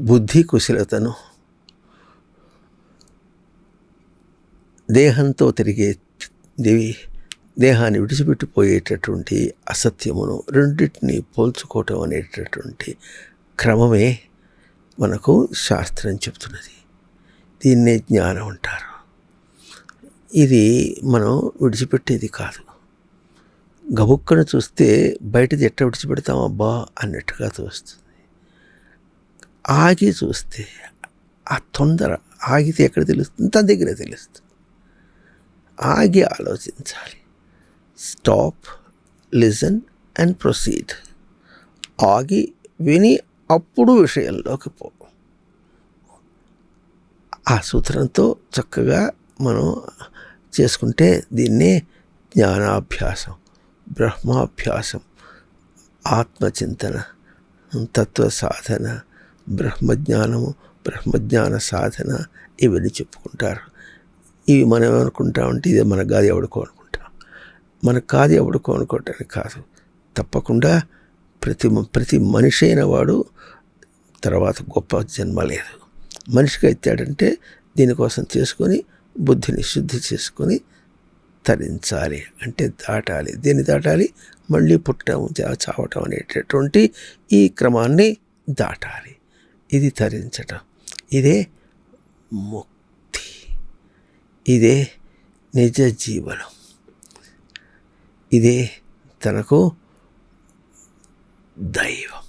బుద్ధి కుశలతను దేహంతో తిరిగే దేవి దేహాన్ని విడిచిపెట్టిపోయేటటువంటి అసత్యమును రెండింటిని పోల్చుకోవటం అనేటటువంటి క్రమమే మనకు శాస్త్రం చెప్తున్నది. దీన్నే జ్ఞానం అంటారు. ఇది మనం విడిచిపెట్టేది కాదు. గబుక్కను చూస్తే బయటది ఎట్ట విడిచిపెడతామబ్బా అన్నట్టుగా తోస్తుంది. ఆగి చూస్తే ఆ తొందర ఆగితే ఎక్కడ తెలుస్తుంది? తన దగ్గరే తెలుస్తుంది. ఆగి ఆలోచించాలి. స్టాప్ లిజన్ అండ్ ప్రొసీడ్ ఆగి విని అప్పుడు విషయంలోకి పో. ఆ సూత్రంతో చక్కగా మనం చేసుకుంటే దీన్నే జ్ఞానాభ్యాసం బ్రహ్మాభ్యాసం ఆత్మచింతన తత్వ సాధన బ్రహ్మజ్ఞానము బ్రహ్మజ్ఞాన సాధన ఇవన్నీ చెప్పుకుంటారు. ఇవి మనం ఏమనుకుంటామంటే ఇది మన కాదు ఎవడుకో అనుకుంటాం. మనకు కాదు ఎవడుకో అనుకోవటానికి కాదు. తప్పకుండా ప్రతి ప్రతి మనిషి అయిన వాడు తర్వాత గొప్ప జన్మ లేదు. మనిషికి ఎత్తాడంటే దీనికోసం చేసుకొని బుద్ధిని శుద్ధి చేసుకొని తరించాలి. అంటే దాటాలి. దీన్ని దాటాలి? మళ్ళీ పుట్టడం చావటం అనేటటువంటి ఈ క్రమాన్ని దాటాలి. ఇది తరించటం. ఇదే ముక్తి. ఇదే నిజ జీవనం. ఇదే తనకు దైవం.